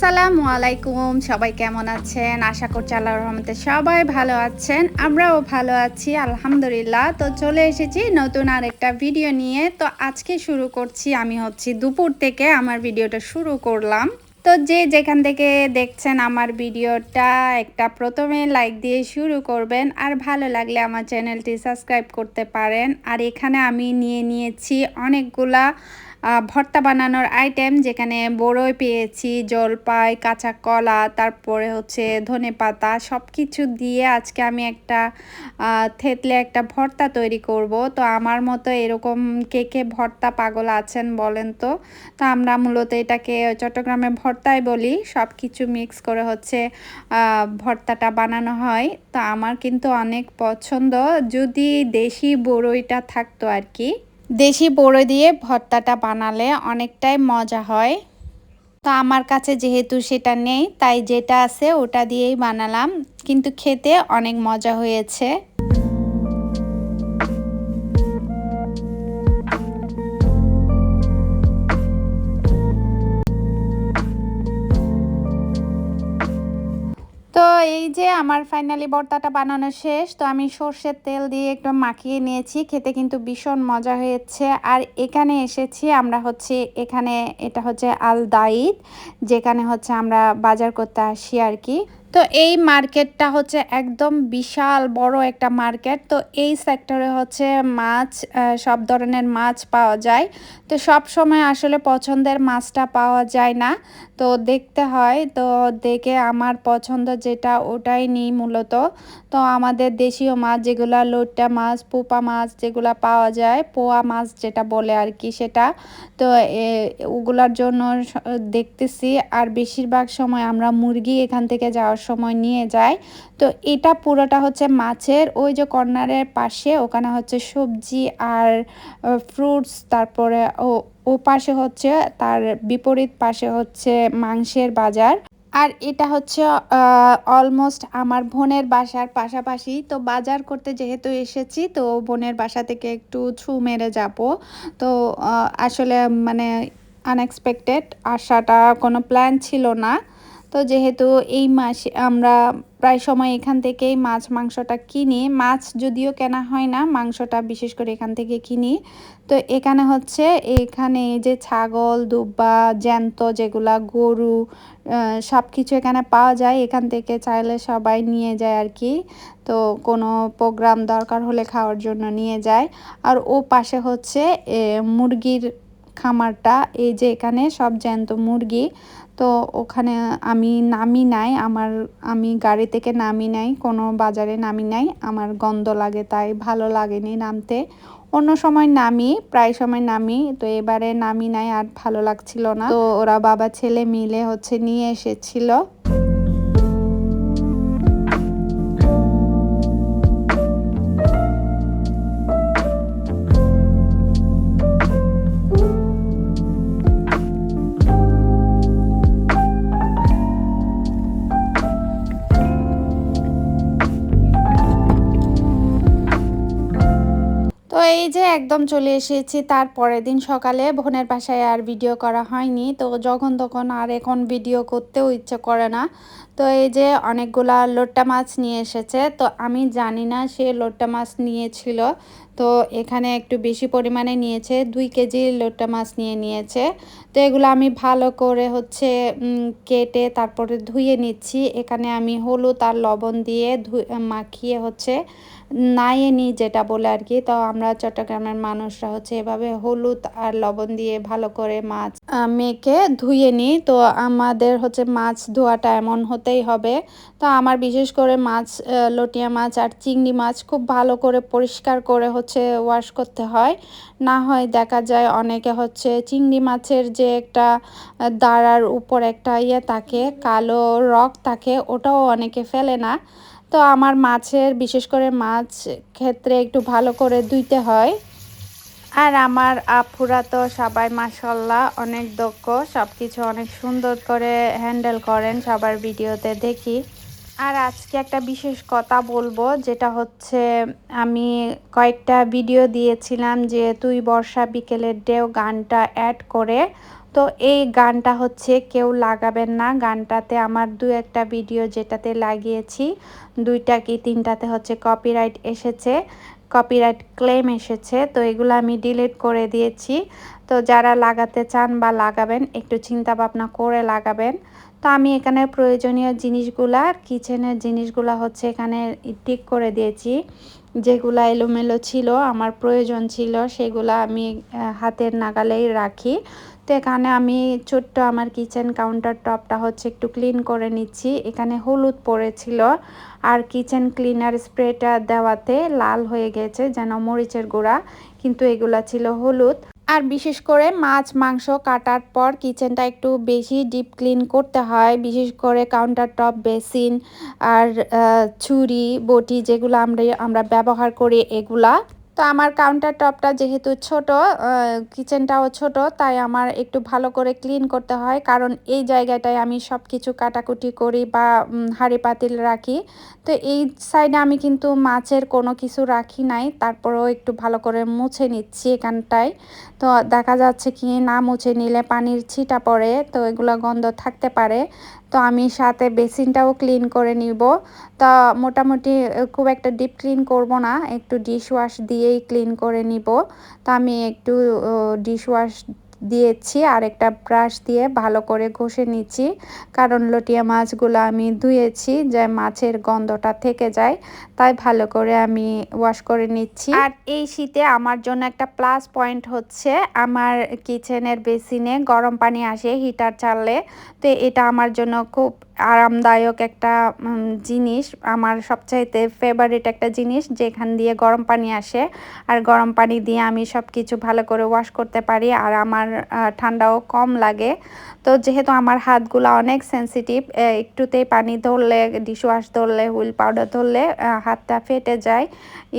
আসসালামু আলাইকুম। সবাই কেমন আছেন? আশা করছি আল্লাহ রহমতে সবাই ভালো আছেন। আমরাও ভালো আছি, আলহামদুলিল্লাহ। তো চলে এসেছি নতুন আর একটা ভিডিও নিয়ে। তো আজকে শুরু করছি, আমি হচ্ছি দুপুর থেকে আমার ভিডিওটা শুরু করলাম। তো যে যেখান থেকে দেখছেন আমার ভিডিওটা, একটা প্রথমে লাইক দিয়ে শুরু করবেন। আর ভালো লাগলে আমার চ্যানেলটি সাবস্ক্রাইব করতে পারেন। আর এখানে আমি নিয়ে নিয়েছি অনেকগুলা ভর্তা বানানোর আইটেম যেখানে বড়ই পেয়েছি, জলপাই, কাঁচা কলা, তারপরে হচ্ছে ধনে পাতা সব কিছু দিয়ে আজকে আমি একটা থেতলে একটা ভর্তা তৈরি করব। তো আমার মতো এরকম কে কে ভর্তা পাগল আছেন বলেন তো? তো আমরা মূলত এটাকে চট্টগ্রামে ভর্তাই বলি। সব কিছু মিক্স করে হচ্ছে ভর্তাটা বানানো হয়। তো আমার কিন্তু অনেক পছন্দ। যদি দেশি বড়ইটা থাকতো আর কি দেশি বড়ো দিয়ে ভর্তাটা বানালে অনেকটাই মজা হয়। তো আমার কাছে যেহেতু সেটা নেই, তাই যেটা আছে ওটা দিয়েই বানালাম। কিন্তু খেতে অনেক মজা হয়েছে। এই যে আমার ফাইনালি বর্তাটা বানানো শেষ, তো আমি সর্ষের তেল দিয়ে একটু মাখিয়ে নিয়েছি, খেতে কিন্তু ভীষণ মজা হয়েছে। আর এখানে এসেছি আমরা হচ্ছে, এখানে এটা হচ্ছে আল দাইদ যেখানে হচ্ছে আমরা বাজার করতে আসি আর কি। তো এই মার্কেটটা হচ্ছে একদম বিশাল বড় একটা মার্কেট। তো এই সেক্টরে হচ্ছে মাছ সব ধরনের মাছ পাওয়া যায়। তো সব সময় আসলে পছন্দের মাছটা পাওয়া যায় না। তো দেখতে হয়, তো দেখে আমার পছন্দ যেটা ওটাই নিই মূলত। তো আমাদের দেশীয় মাছ যেগুলো, লোট্টা মাছ, পোপা মাছ যেগুলো পাওয়া যায়, পোয়া মাছ যেটা বলে আর কি সেটা। তো ওগুলার জন্য দেখতেছি। আর বেশিরভাগ সময় আমরা মুরগি এখান থেকে যাওয়ার সময় নিয়ে যায়। তো এটা পুরোটা হচ্ছে মাছের ওই যে কর্নারের পাশে, ওখানে হচ্ছে সবজি আর ফ্রুটস তারপরে ও ও পাশে হচ্ছে, তার বিপরীত পাশে হচ্ছে মাংসের বাজার। আর এটা হচ্ছে অলমোস্ট আমার বোনের বাসার পাশাপাশি। তো বাজার করতে যেহেতু এসেছি, তো বোনের বাসা থেকে একটু ছু মেরে যাব। তো আসলে মানে আনএক্সপেক্টেড আসাটা কোনো প্ল্যান ছিল না। তো যেহেতু এই মাসে আমরা প্রায় সময় এখান থেকেই মাছ, মাংসটা কিনি। মাছ যদিও কেনা হয় না, মাংসটা বিশেষ করে এখান থেকে কিনি। তো এখানে হচ্ছে এখানে যে ছাগল, দুব্বা, জ্যান্ত যেগুলা, গরু সব কিছু এখানে পাওয়া যায়। এখান থেকে চাইলে সবাই নিয়ে যায় আর কি তো কোনো প্রোগ্রাম দরকার হলে খাওয়ার জন্য নিয়ে যায়। আর ও পাশে হচ্ছে মুরগির খামারটা, এই যে এখানে সব জ্যান্ত মুরগি, তো ওখানে আমি নামি নাই, আমার, আমি গাড়ি থেকে নামি নাই, কোনো বাজারে নামি নাই, আমার গন্ধ লাগে তাই ভালো লাগেনি নামতে। অন্য সময় নামি, প্রায় সময় নামি, তো এবারে নামি নাই আর ভালো লাগছিল না। তো ওরা বাবা ছেলে মিলে হচ্ছে নিয়ে এসেছিল। এই যে একদম চলে এসেছি, তার পরের দিন সকালে বোনের বাসায় আর ভিডিও করা হয়নি। তো যখন তখন আর এখন ভিডিও করতেও ইচ্ছে করে না। তো এই যে অনেকগুলা লোট্টা মাছ নিয়ে এসেছে। তো আমি জানি না সে লোট্টা মাছ নিয়েছিল। তো এখানে একটু বেশি পরিমাণে নিয়েছে, দুই কেজি লোট্টা মাছ নিয়ে নিয়েছে। তো এগুলো আমি ভালো করে হচ্ছে কেটে তারপরে ধুয়ে নিচ্ছি। এখানে আমি হলুদ আর লবণ দিয়ে মাখিয়ে হচ্ছে নাইয়ে নিই যেটা বলে আর কি। তো আমরা চট্টগ্রামের মানুষরা হচ্ছে এভাবে হলুদ আর লবণ দিয়ে ভালো করে মাছ মেখে ধুয়ে নিই। তো আমাদের হচ্ছে মাছ ধোয়াটা এমন হতেই হবে। তো আমার বিশেষ করে মাছ লটিয়া মাছ আর চিংড়ি মাছ খুব ভালো করে পরিষ্কার করে হচ্ছে ওয়াশ করতে হয়। না হয় দেখা যায় অনেকে হচ্ছে চিংড়ি মাছের যে একটা দাঁড়ার উপর একটা ইয়ে থাকে, কালো রক থাকে, ওটাও অনেকে ফেলে না। তো আমার মাছের, বিশেষ করে মাছ ক্ষেত্রে একটু ভালো করে ধুইতে হয়। আর আমার আপুরা তো সবাই মাসাল্লাহ অনেক দক্ষ সব কিছু অনেক সুন্দর করে হ্যান্ডেল করেন সবার ভিডিওতে দেখি। আর আজকে একটা বিশেষ কথা বলব, যেটা হচ্ছে আমি কয়েকটা ভিডিও দিয়েছিলাম যে তুই বর্ষা বিকেলের ডেও গানটা অ্যাড করে তো এই গানটা হচ্ছে কেউ লাগাবেন না গানটাতে আমার দু একটা ভিডিও যেটাতে লাগিয়েছি, দুইটা কি তিনটাতে হচ্ছে কপিরাইট এসেছে কপিরাইট ক্লেম এসেছে, তো এগুলো আমি ডিলিট করে দিয়েছি। তো যারা লাগাতে চান বা লাগাবেন, একটু চিন্তা ভাবনা করে লাগাবেন। তো আমি এখানে প্রয়োজনীয় জিনিসগুলা, কিচেনের জিনিসগুলা হচ্ছে এখানে ঠিক করে দিয়েছি। যেগুলা এলোমেলো ছিল, আমার প্রয়োজন ছিল, সেগুলা আমি হাতের নাগালেই রাখি। তো এখানে আমি ছোট্ট আমার কিচেন কাউন্টার টপটা হচ্ছে একটু ক্লিন করে নিচ্ছি। এখানে হলুদ পড়েছিল। আর কিচেন ক্লিনার স্প্রেটা দেওয়াতে লাল হয়ে গেছে যেন মরিচের গুঁড়া, কিন্তু এগুলা ছিল হলুদ। আর বিশেষ করে মাছ, মাংস কাটার পর কিচেনটা একটু বেশি ডিপ ক্লিন করতে হয়। বিশেষ করে কাউন্টার টপ বেসিন আর ছুরি, বটি যেগুলো আমরা আমরা ব্যবহার করি, এগুলা। তো আমার কাউন্টার টপটা যেহেতু ছোট কিচেনটাও ছোট, তাই আমার একটু ভালো করে ক্লিন করতে হয়। কারণ এই জায়গাটায় আমি সব কিছু কাটাকুটি করি বা হাঁড়ি পাতিল রাখি। তো এই সাইডে আমি কিন্তু মাছের কোনো কিছু রাখি নাই। তারপরেও একটু ভালো করে মুছে নিচ্ছি এখানটায়। তো দেখা যাচ্ছে কি না মুছে নিলে পানির ছিটা পড়ে, তো এগুলো গন্ধ থাকতে পারে। তো আমি সাথে বেসিনটাও ক্লিন করে নিব। তা মোটামুটি খুব একটা ডিপ ক্লিন করব না, একটু ডিশ ওয়াশ দিয়েই ক্লিন করে নিব। তা আমি একটু ডিশ ওয়াশ দিয়েছি আর একটা ব্রাশ দিয়ে ভালো করে ঘষে নিচ্ছি। কারণ লটিয়া মাছগুলো আমি ধুয়েছি, যে মাছের গন্ধটা থেকে যায়, তাই ভালো করে আমি ওয়াশ করে নিচ্ছি। আর এই শীতে আমার জন্য একটা প্লাস পয়েন্ট হচ্ছে, আমার কিচেনের বেসিনে গরম পানি আসে হিটার চাললে তো এটা আমার জন্য খুব আরামদায়ক একটা জিনিস, আমার সবচাইতে ফেভারিট একটা জিনিস যেখান দিয়ে গরম পানি আসে। আর গরম পানি দিয়ে আমি সব কিছু ভালো করে ওয়াশ করতে পারি আর আমার ঠান্ডাও কম লাগে। তো যেহেতু আমার হাতগুলো অনেক সেন্সিটিভ একটুতেই পানি ধরলে ডিশওয়াশ ধরলে হুইল পাউডার ধরলে হাতটা ফেটে যায়।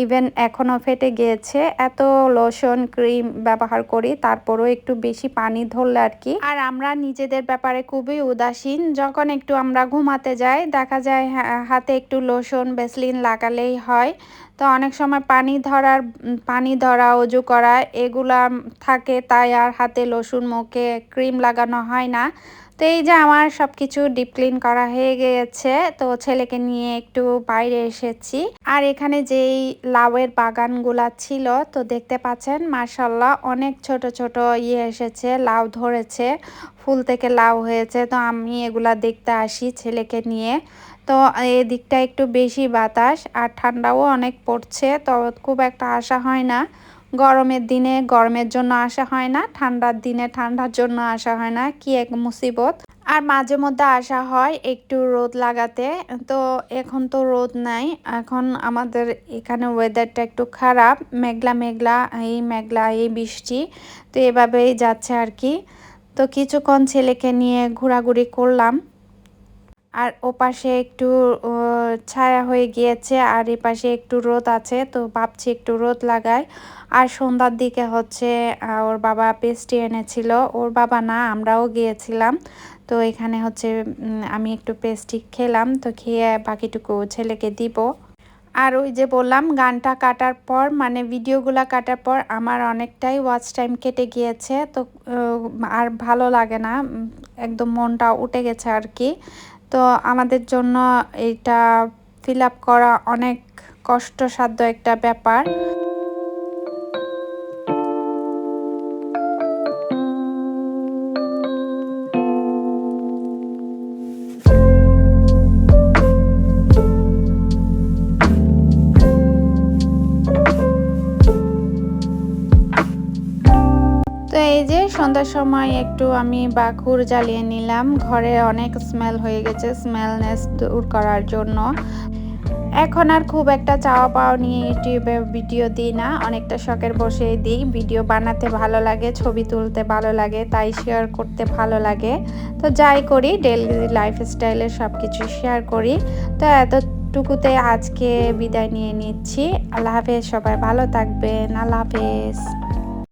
ইভেন এখনও ফেটে গিয়েছে। এত লোশন ক্রিম ব্যবহার করি, তারপরও একটু বেশি পানি ধরলে আর কি। আর আমরা নিজেদের ব্যাপারে খুবই উদাসীন। যখন একটু আমরা ঘুমাতে যাই, দেখা যায় হাতে একটু লোশন বেসলিন লাগালেই হয়। তো অনেক সময় পানি ধরার পানি ধরা অজু করা, এগুলা থাকে, তাই আর হাতে লসুন মুখে ক্রিম লাগানো হয় না। তো এই যে আমার সব কিছু ডিপ ক্লিন করা হয়ে গিয়েছে, তো ছেলেকে নিয়ে একটু বাইরে এসেছি। আর এখানে যেই লাউয়ের বাগানগুলা ছিল, তো দেখতে পাচ্ছেন মার্শাল্লাহ অনেক ছোট ছোট ইয়ে এসেছে, লাউ ধরেছে, ফুল থেকে লাউ হয়েছে, তো আমি এগুলা দেখতে আসি ছেলেকে নিয়ে। তো এদিকটা একটু বেশি বাতাস, আর ঠান্ডাও অনেক পড়ছে, তো খুব একটা আশা হয় না। গরমের দিনে গরমের জন্য আসা হয় না, ঠান্ডার দিনে ঠান্ডার জন্য আসা হয় না, কি এক মুসিবত। আর মাঝে মধ্যে আসা হয় একটু রোদ লাগাতে, তো এখন তো রোদ নাই, এখন আমাদের এখানে ওয়েদারটা একটু খারাপ, মেঘলা মেঘলা, এই মেঘলা, এই বৃষ্টি, তো এভাবেই যাচ্ছে আর কি। তো কিছুক্ষণ ছেলেকে নিয়ে ঘোরাঘুরি করলাম আর ওপাশে একটু ছায়া হয়ে গিয়েছে আর এপাশে একটু রোদ আছে, তো ভাবছি একটু রোদ লাগাই। আর সন্ধ্যার দিকে হচ্ছে ওর বাবা পেস্টি এনেছিল, ওর বাবা না, আমরাও গিয়েছিলাম। তো এখানে হচ্ছে আমি একটু পেস্টি খেলাম, তো খেয়ে বাকিটুকু ছেলেকে দিব। আর ওই যে বললাম, গানটা কাটার পর মানে ভিডিওগুলো কাটার পর আমার অনেকটাই ওয়াচ টাইম কেটে গিয়েছে, তো আর ভালো লাগে না একদম মনটা উঠে গেছে আর কি। তো আমাদের জন্য এটা ফিল করা অনেক কষ্টসাধ্য একটা ব্যাপার। সন্ধ্যার সময় একটু আমি বাকুর জ্বালিয়ে নিলাম। ঘরে অনেক স্মেল হয়ে গেছে স্মেলনেস দূর করার জন্য। এখন আর খুব একটা চাওয়া পাওয়া নিয়ে ইউটিউবে ভিডিও দিই না, অনেকটা শখের বসেই দিই। ভিডিও বানাতে ভালো লাগে, ছবি তুলতে ভালো লাগে, তাই শেয়ার করতে ভালো লাগে। তো যাই করি ডেলি লাইফস্টাইলের সব কিছু শেয়ার করি। তো এতটুকুতে আজকে বিদায় নিয়ে নিচ্ছি। আল্লাহ হাফেজ, সবাই ভালো থাকবেন। আল্লাহ হাফেজ।